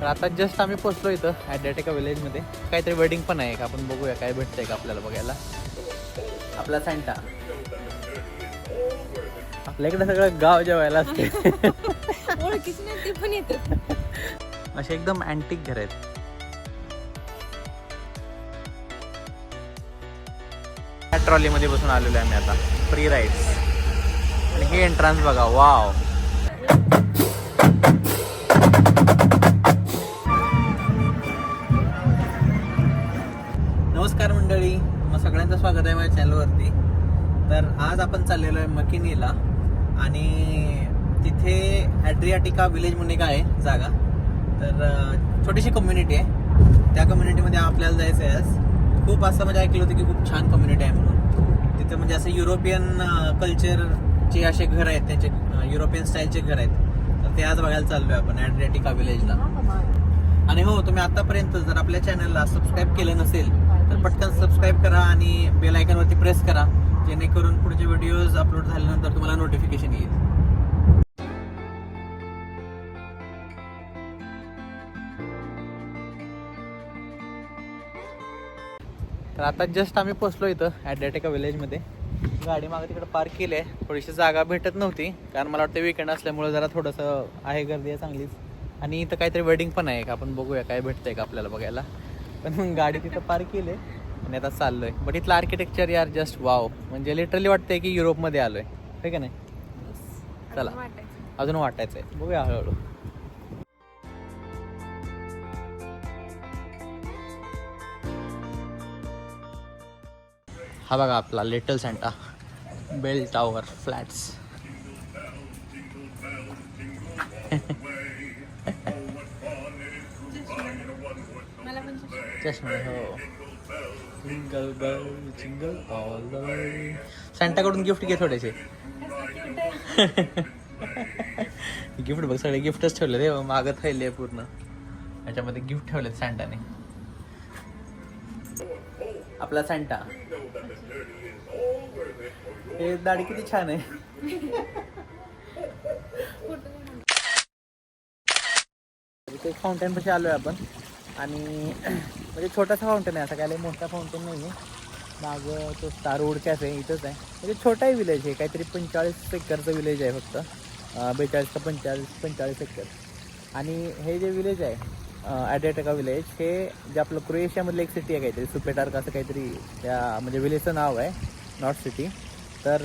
तर आता जस्ट आम्ही पोचलो इथं ॲड्रेटिका विलेजमध्ये काहीतरी वेडिंग पण आहे का? आपण बघूया काय भेटतंय का आपल्याला बघायला. आपला सँटा आपल्या इकडे सगळं गाव जेवायला असते ते पण असे एकदम अँटिक घर आहेत. ट्रॉलीमध्ये बसून आलेलो आहे आम्ही आता. फ्री राईड्स आणि हे एंट्रन्स बघा वाव तर आज आपण चाललेलो आहे मकिनीला आणि तिथे ॲड्रियाटिका विलेज म्हणून एक आहे जागा. तर छोटीशी कम्युनिटी आहे. त्या कम्युनिटीमध्ये आपल्याला जायचं आहे आज. खूप असं म्हणजे ऐकलं होतं की खूप छान कम्युनिटी आहे म्हणून. तिथे म्हणजे असं युरोपियन कल्चरचे असे घर आहेत त्यांचे युरोपियन स्टाईलचे घर आहेत. तर ते आज बघायला चाललोय आपण ॲड्रियाटिका विलेजला. आणि हो तुम्ही आतापर्यंत जर आपल्या चॅनलला सबस्क्राईब केलं नसेल तर पटकन सबस्क्राईब करा आणि बेल आयकनवरती प्रेस करा. जेणेकरून पुढचे व्हिडिओज अपलोड झाल्यानंतर तुम्हाला नोटिफिकेशन येईल. तर आता जस्ट आम्ही पोचलो इथं ॲड्रेटिका विलेजमध्ये गाडी मागे तिकडे पार्क केली आहे. थोडीशी जागा भेटत नव्हती कारण मला वाटतं विकेंड असल्यामुळे जरा थोडंसं आहे गर्दी आहे चांगलीच. आणि इथं काहीतरी वेडिंग पण आहे का आपण बघूया काय भेटतंय का आपल्याला बघायला. पण गाडी तिथं पार्क केली आहे. आणि आता चाललो आहे बट इथलं आर्किटेक्चर यार जस्ट वाव म्हणजे लिटरली वाटतंय की युरोपमध्ये आलो आहे ठीक आहे नाही चला. अजून वाटायचं आहे बघूया हळूहळू. हा बघा आपला little Santa bell tower flats चष्मा हो. सँटाकडून गिफ्ट घे थोडेसे. गिफ्ट बघ सगळे गिफ्टच ठेवले रे मागं थैले पूर्ण. याच्यामध्ये गिफ्ट ठेवलेत सँटाने आपला सँटा हे दाढी किती छान आहे. फाउंटेन पाशी आलोय आपण. आणि म्हणजे छोटासा फाउंटेन आहे असा काय लय मोठा फाउंटेन नाही आहे माग तो स्टार वूड कॅफे इथंच आहे. म्हणजे छोटाही विलेज आहे काहीतरी पंचेचाळीस एकरचं विलेज आहे फक्त. बेचाळीस का पंचेचाळीस पंचेचाळीस एकर. आणि हे जे विलेज आहे ॲडेटका विलेज हे जे आपलं क्रोएशियामधलं एक सिटी आहे काहीतरी सुपेटार्क असं काहीतरी त्या म्हणजे विलेजचं नाव आहे नॉर्थ सिटी तर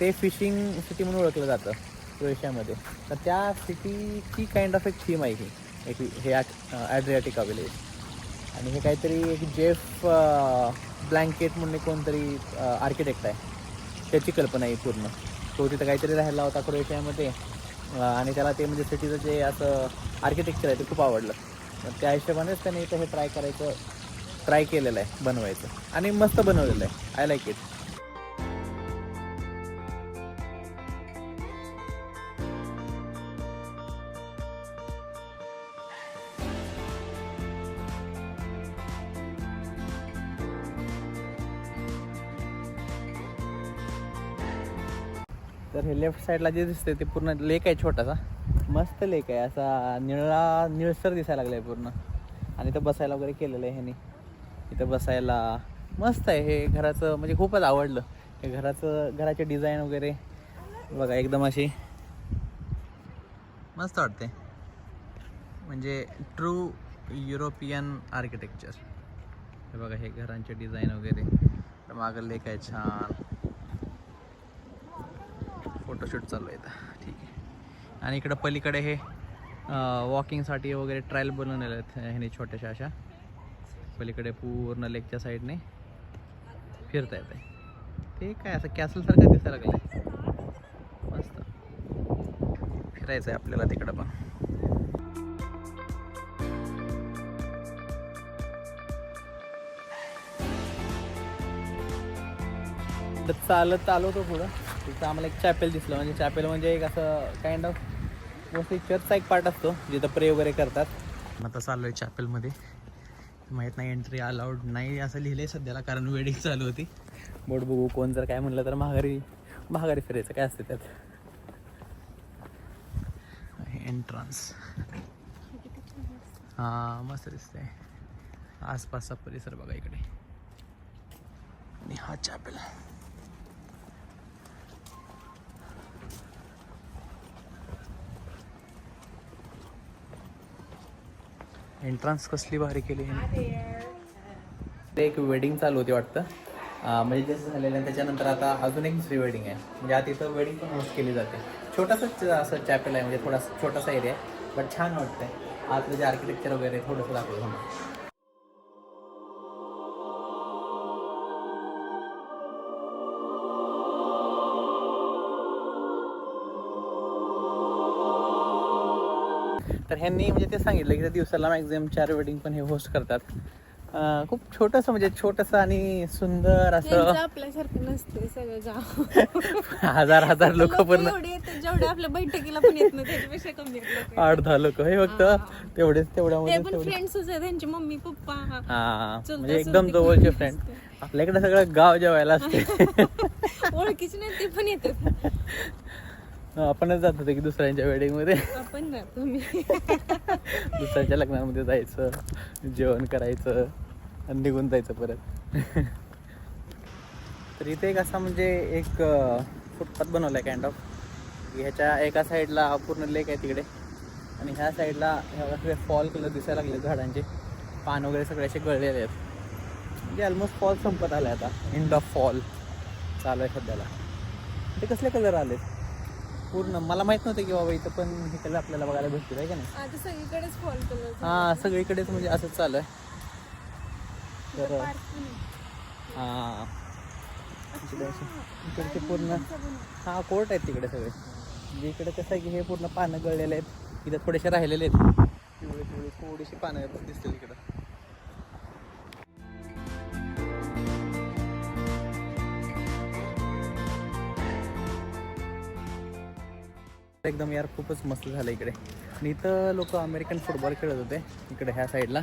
ते फिशिंग सिटी म्हणून ओळखलं जातं क्रोएशियामध्ये तर त्या सिटीची काइंड ऑफ एक थीम आहे ही. एक हे ॲड्रियाटिका विलेज आणि हे काहीतरी एक जेफ ब्लँकेट म्हणून कोणतरी आर्किटेक्ट आहे. त्याची कल्पना आहे पूर्ण. तो तिथं काहीतरी राहिला होता क्रोएशियामध्ये आणि त्याला ते म्हणजे सिटीचं जे असं आर्किटेक्चर आहे ते खूप आवडलं. त्या हिशोबानेच त्याने इथं हे ट्राय करायचं ट्राय केलेलं आहे बनवायचं. आणि मस्त बनवलेलं आहे. आय लाईक इट तर हे लेफ्ट साईडला जे दिसते ते पूर्ण लेक आहे छोटासा. मस्त लेक आहे. असा निळा निळसर दिसायला लागलाय पूर्ण. आणि इथं बसायला वगैरे केलेलं आहे ह्यानी. इथं बसायला मस्त आहे. हे घराचं म्हणजे खूपच आवडलं. हे घराचं घराचे डिझाईन वगैरे. बघा एकदम अशी मस्त वाटते म्हणजे ट्रू युरोपियन आर्किटेक्चर हे बघा हे घरांचे डिझाईन वगैरे. तर मागं लेक आहे छान. फोटोशूट चालू आहे ठीक आहे. आणि इकडं पलीकडे हे वॉकिंगसाठी वगैरे ट्रायल बनवलेले आहेत ह्याने छोट्याशा अशा. पलीकडे पूर्ण लेकच्या साईडने फिरता येते ते काय असं कॅसलसारखं दिसायला लागलं मस्त. फिरायचं आहे आपल्याला तिकडं पण. चालत आलो तो पुढं. तिथं आम्हाला एक चॅपेल दिसलं. म्हणजे चॅपेल म्हणजे एक असं काइंड ऑफ मोस्टली चर्चचा एक पार्ट असतो जिथं प्रे वगैरे करतात. आता चाललो आहे चॅपेलमध्ये माहीत नाही एंट्री अलाउड नाही असं लिहिलं आहे सध्याला कारण वेडिंग चालू होती. बोट बघू कोण जर काय म्हणलं तर महागारी महागारी फिरायचं काय असते त्यात. एंट्रन्स हा मस्त दिसतंय. आसपासचा परिसर बघा इकडे. आणि हा चॅपेल एंट्रन्स कसली भारी केली ते एक वेडिंग चालू होती वाटतं. म्हणजे जसं झालेलं आहे त्याच्यानंतर आता अजून एक दुसरी वेडिंग आहे. म्हणजे आता इथं वेडिंग पण होस्ट केली जाते. छोटासाच असं चॅपेल आहे म्हणजे थोडासा छोटासा एरिया आहे बट छान वाटतंय. आतलं जे आर्किटेक्चर वगैरे थोडंसं दाखवलं तर ह्यांनी म्हणजे ते सांगितलं की दिवसाला मॅक्झिमम चार वेडिंग पण हे होस्ट करतात. खूप छोटंसं म्हणजे छोटंसं आणि सुंदर असं आपल्यासारखं नसते सगळं गाव. हजार हजार लोक येतात जेवढे आपल्या बैठकीला पण येत नाही त्याच्यापेक्षा कमी. आठ दहा लोक. हे फक्त तेवढेच तेवढ्यामध्ये पण तेवढे फ्रेंड्सच आहे त्यांचे मम्मी पप्पा. हा म्हणजे एकदम जवळचे फ्रेंड. आपल्याकडे सगळं गाव जेवायला असते. ओळखीचे नाही ते पण येतात. आपणच जात होतो की दुसऱ्यांच्या वेडिंगमध्ये? आपण दुसऱ्यांच्या लग्नामध्ये जायचं जेवण करायचं आणि निघून जायचं परत. तर इथे एक असा म्हणजे एक फुटपाथ बनवला आहे काइंड ऑफ ह्याच्या एका साईडला पूर्ण लेक आहे तिकडे. आणि ह्या साईडला सगळे फॉल कलर दिसायला लागले झाडांचे. पान वगैरे सगळे असे गळलेले आहेत. म्हणजे ऑलमोस्ट फॉल संपत आला आता. एंड ऑफ फॉल चालू आहे सध्याला. ते कसले कलर आले पूर्ण. मला माहीत नव्हतं की बाबा इथं पण हे कलर आपल्याला बघायला भेटतील आहे का नाही? आता सगळीकडेच फॉल कलर हा सगळीकडेच म्हणजे असंच चालू आहे. तर हा. इकडे इकडचे पूर्ण हा कोर्ट आहेत तिकडे सगळे. म्हणजे इकडे कसं आहे की हे पूर्ण पानं गळलेले आहेत. इथं थोडेसे राहिलेले आहेत. पिवळे पिवळे थोडीशी पानं दिसतील इकडं. एकदम यार खूपच मस्त झालं इकडे. आणि इथं लोक अमेरिकन फुटबॉल खेळत होते इकडे ह्या साईडला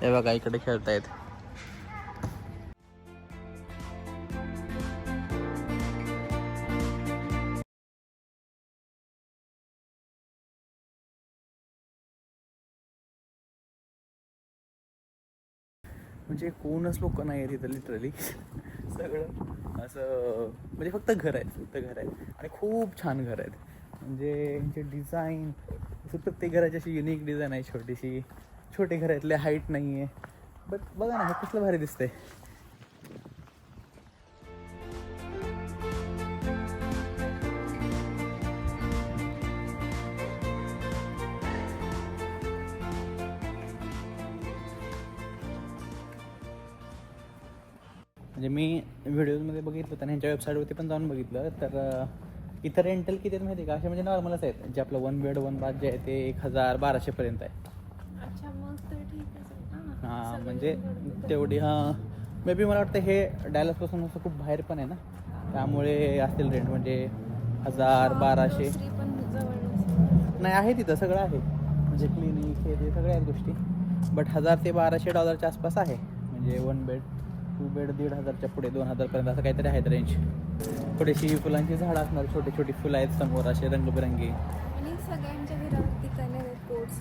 हे बघा इकडे खेळतायत. म्हणजे कोणच लोक नाही आहेत इथं लिटरली सगळं असं म्हणजे फक्त घर आहेत फक्त घर आहेत. आणि खूप छान घर आहेत. म्हणजे यांचे डिझाईन प्रत्येक घराची अशी युनिक डिझाईन आहे छोटीशी. छोटे घरातले हाईट नाही आहे बट बघा ना हे कसलं भारी दिसतंय. म्हणजे मी व्हिडिओजमध्ये बघितलं होतं आणि ह्यांच्या वेबसाईटवरती पण जाऊन बघितलं तर इथं रेंटल किती आहेत माहिती आहे का? असे म्हणजे नॉर्मलच आहेत. जे आपलं वन बेड वन बाथ जे आहे ते एक हजार बाराशेपर्यंत आहे. अच्छा मग तर ठीक आहे हां म्हणजे तेवढी हां. मे बी मला वाटतं हे डॅलसपासून असं खूप बाहेर पण आहे ना. त्यामुळे असतील रेंट म्हणजे हजार बाराशे. नाही आहे तिथं सगळं आहे. म्हणजे क्लिनिक हे ते सगळ्या आहेत गोष्टी. बट हजार ते बाराशे डॉलरच्या आसपास आहे. म्हणजे वन बेड टू बेड दीड हजारच्या पुढे दोन हजारपर्यंत असं काहीतरी आहेत रेंज थोडीशी फुलांची झाडं असणार छोटी छोटी फुलं आहेत समोर असे रंगबिरंगी. काय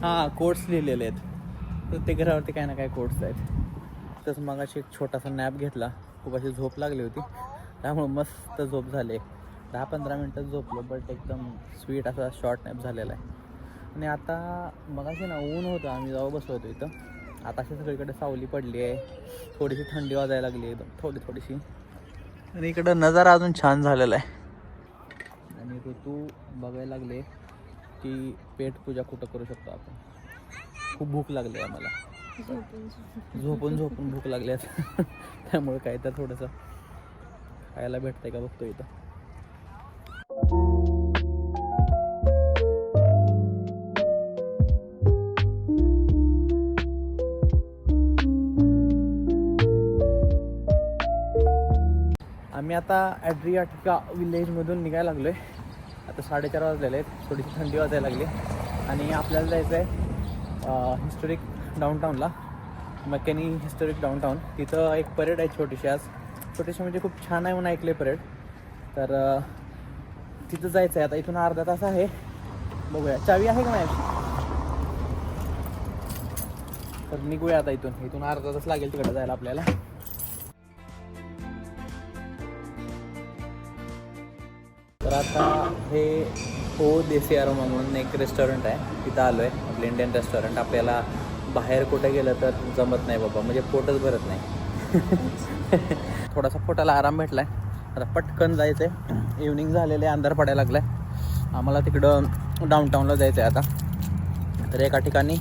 हां कोट्स लिहिलेले आहेत. प्रत्येक घरावरती काही ना काही कोट्स आहेत. तसं मग अशी एक छोटासा नॅप घेतला. खूप अशी झोप लागली होती. त्यामुळे मस्त झोप झाली. दहा पंधरा मिनटं झोपलो बट एकदम स्वीट असा शॉर्ट नॅप झालेला आहे. आणि आता मगाशी ना ऊन होतं आम्ही जाऊ बसलो होतो इथं. आता अशी सगळीकडे सावली पडली आहे. थोडीशी थंडी वाजायला लागली आहे. एकदम थोडी थोडीशी. आणि इकडं नजारा अजून छान झालेला आहे. आणि ऋतू बघायला लागले की पेट पूजा कुठं करू शकतो आपण? खूप भूक लागली आहे मला झोपून झोपून भूक लागली आहे. त्यामुळे काय तर थोडंसं खायला भेटतंय का बघतो इथं. आता ॲड्रियाटिका विलेजमधून निघायला लागलो आहे आता साडेचार वाजलेले आहेत. थोडीशी थंडी वाजायला लागली. आणि आपल्याला जायचं आहे हिस्टोरिक डाऊनटाऊनला मकॅनी हिस्टोरिक डाऊनटाऊन तिथं एक परेड आहे छोटीशी आज. छोटीशी म्हणजे खूप छान आहे म्हणून ऐकले परेड. तर तिथं जायचं आहे आता इथून अर्धा तास आहे. बघूया. चावी आहे का नाही तर निघूया आता इथून. इथून अर्धा तास लागेल तिकडे जायला आपल्याला. तर आता हे हो देसी अरोमा म्हणून एक रेस्टॉरंट आहे. तिथं आलो आहे आपलं इंडियन रेस्टॉरंट आपल्याला बाहेर कुठे गेलं तर जमत नाही बाबा म्हणजे पोटच भरत नाही. थोडासा पोटाला आराम भेटला आहे आता पटकन जायचं आहे इव्हनिंग झालेलं आहे अंधार पडायला लागला आहे आम्हाला तिकडं डाऊनटाऊनला जायचं आहे आता. तर एका ठिकाणी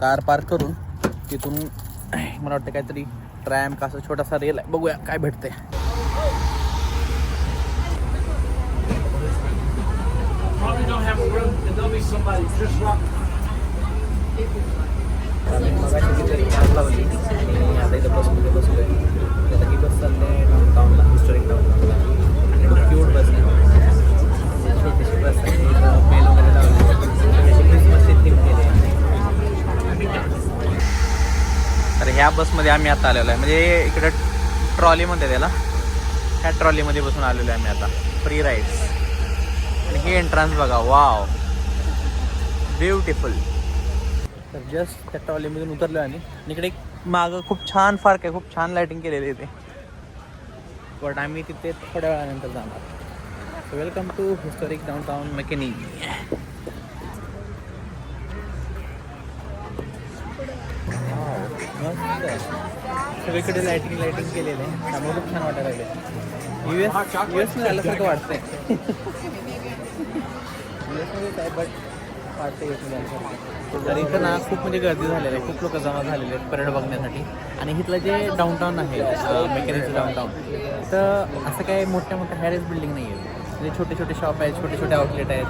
कार पार्क करून तिथून मला वाटतं काहीतरी ट्रॅम का असं छोटासा रेल आहे. बघूया काय भेटते there'll be somebody just rock. आम्ही मगाशी तिथे लावली आणि आता इथं बसमध्ये बसलोय आता ही बस चालली आहे डाऊनटाऊनला हिस्टॉरिक डाऊनटाऊनला आणि खूप क्यूट बस आहे छोटीशी बस आहे वगैरे लावली अशी क्रिसमसची थीम केली आहे तर ह्या बसमध्ये आम्ही आता आलेलो आहे. म्हणजे इकडं ट्रॉलीमध्ये त्याला. ह्या ट्रॉलीमध्ये बसून आलेलो आहे आम्ही आता. फ्री राईड्स आणि हे एंट्रन्स बघा. Wow beautiful. तर जस्ट त्या ट्रॉलीमधून उतरलो आणि इकडे मागं खूप छान पार्क आहे, खूप छान लाइटिंग केलेली आहे बट आम्ही तिथे थोड्या वेळानंतर जाणार. Welcome to historic downtown McKinney सगळीकडे लाइटिंग लाइटिंग केलेलं आहे. त्यामुळे खूप छान वाटायला लागले यू एस यू एस झाल्यासारखं वाटतंय. यू आहे बट तर इथं ना खूप म्हणजे गर्दी झालेली आहे. खूप लोक जमा झालेले आहेत परेड बघण्यासाठी. आणि इथलं जे डाऊनटाऊन आहे मेकॅनिकचं डाऊनटाऊन तर असं काही मोठ्या मोठ्या हॅरेज बिल्डिंग नाही आहे म्हणजे छोटे छोटे शॉप आहेत छोटे छोटे आउटलेट आहेत.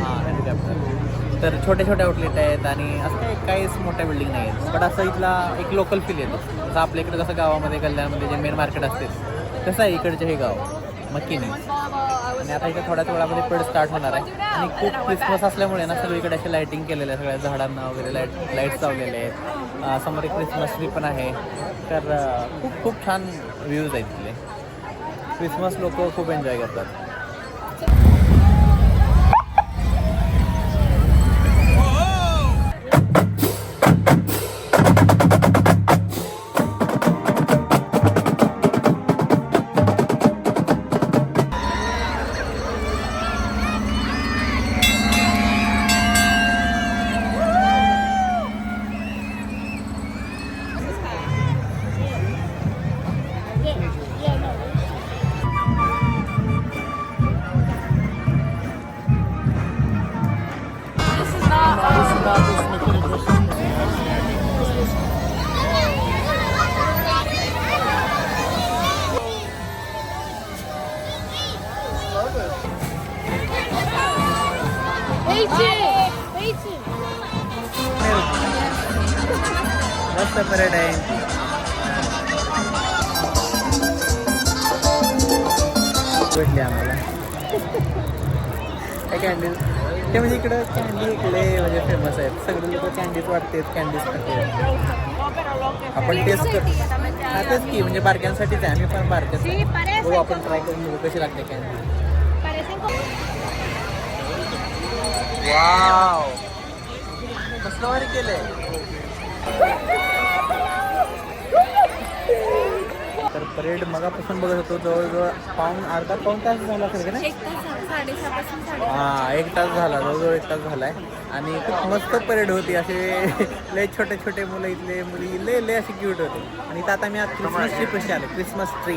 हां तर छोटे छोटे आउटलेट आहेत आणि असं काही काहीच मोठ्या बिल्डिंग नाही आहेत बट असं इथला एक लोकल फील येतो. जसं आपल्या इकडे कसं गावामध्ये कल्याणमध्ये जे मेन मार्केट असते तसं आहे इकडचे हे गाव मक्कीने. आणि आता इथे थोड्याच वेळामध्ये पेड स्टार्ट होणार आहे. आणि खूप क्रिसमस असल्यामुळे ना सगळीकडे असे लाइटिंग केलेलं आहे. सगळ्या झाडांना वगैरे लाइट लाईट्स लावलेले आहेत. समोर एक क्रिसमस ट्री पण आहे. तर खूप खूप छान व्ह्यूज आहेत तिथले क्रिसमस लोक खूप एन्जॉय करतात. भेटली आम्हाला काय कॅन्डीज ते म्हणजे इकडं कॅन्डी इकडे म्हणजे फेमस आहेत सगळे लोक कॅन्डीज वाटतात कॅन्डीज खातात आपण टेस्ट कर हा तेच की म्हणजे बारक्यांसाठीच आहे आम्ही पण बारक्याच बघू आपण ट्राय करून बघू कशी लागते कॅन्डी वाव कसलं भारी केलंय परेड मगापासून बघत होतो जवळजवळ पाऊन अर्धा पाऊन तास झाला असेल नाही? एक तासपासून साडे हा एक तास झाला जवळजवळ एक तास झालाय. आणि खूप मस्त परेड होती असे लय छोटे छोटे मुलं इथले मुली लय लय अशी क्यूट होते. आणि इथं आता मी आज क्रिसमस ट्री कशी आले क्रिसमस ट्री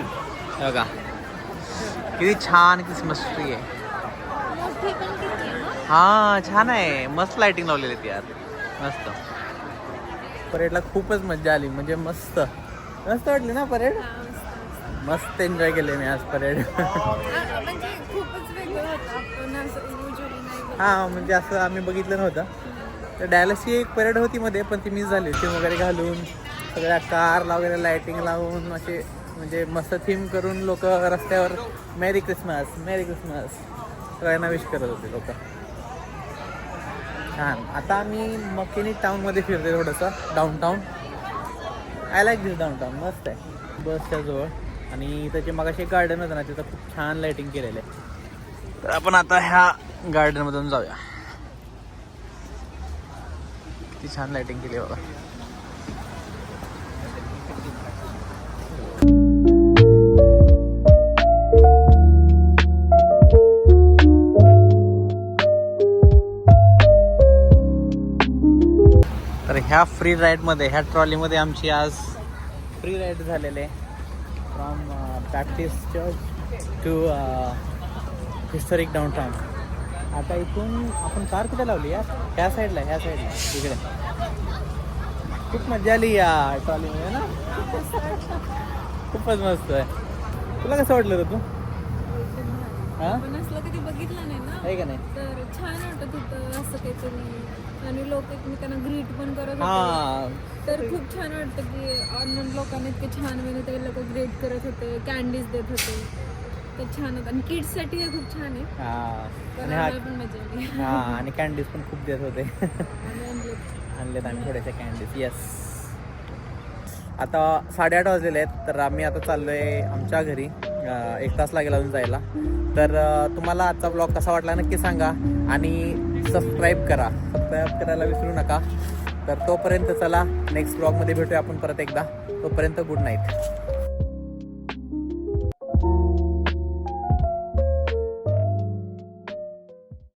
बघा. किती छान क्रिसमस ट्री आहे. मोठी पण किती आहे ना? हा छान आहे. मस्त लाइटिंग लावलेली ती यार मस्त. परेडला खूपच मजा आली म्हणजे मस्त. मस्त वाटली ना परेड? हा, मस्त. एन्जॉय केले मी आज परेड. हा म्हणजे असं आम्ही बघितलं नव्हतं. तर डायलसची एक परेड होती मध्ये पण ती मिस झाली. थीम वगैरे घालून सगळ्या कारला वगैरे लाइटिंग लावून असे म्हणजे मस्त थीम करून लोक रस्त्यावर मेरी क्रिसमस मेरी क्रिसमस सगळ्यांना विश करत होते लोक. छान. आता आम्ही मकिनी टाऊनमध्ये फिरते थोडंसं down I like this downtown मस्त आहे. बसच्या जवळ. आणि त्याचे मगाशी गार्डन होतं ना तिथं खूप छान लाइटिंग केलेलं आहे. तर आपण आता ह्या गार्डनमधून जाऊया. किती छान लाइटिंग केली आहे बघा. तर ह्या फ्री राईडमध्ये ह्या ट्रॉलीमध्ये आमची आज फ्री राईड झालेले आहे from practice church to historic downtown आता इथून आपण कार कुठे लावली यार? ह्या साईडला ह्या साईडला इकडे. खूप मजा आली या ट्रॉलीमध्ये ना? खूपच मस्त आहे. तुला कसं वाटलं रे तू? हां? बघितलं नाही ना? आहे का नाही? तर छान वाटत होतं असं काहीतरी. आणि लोक एकमेकांना ग्रीट पण करत होते. हां. तर खूप छान वाटतं की अननोन लोकांना इतके छान वेळेने ते लोक ग्रेट करत होते कॅन्डीज देत होते. तर छान होतं. आणि किड्ससाठी हे खूप छान आहे. हां. तर आणि हा आम्हाला पण मजा आली. हां आणि कॅन्डीज पण खूप देत होते. आम्ही आणलेत. आणलेत आम्ही थोड्याशा कॅन्डीज येस आता साडेआठ वाजलेले आहेत तर आम्ही आता चाललो आहे आमच्या घरी. अं, एक तास लागेल अजून जायला. तर अं, तुम्हाला आजचा ब्लॉग कसा वाटला नक्की सांगा. आणि सबस्क्राईब करा. सबस्क्राईब करायला विसरू नका. तर तोपर्यंत चला नेक्स्ट ब्लॉगमध्ये भेटूया आपण परत एकदा. तोपर्यंत गुड नाईट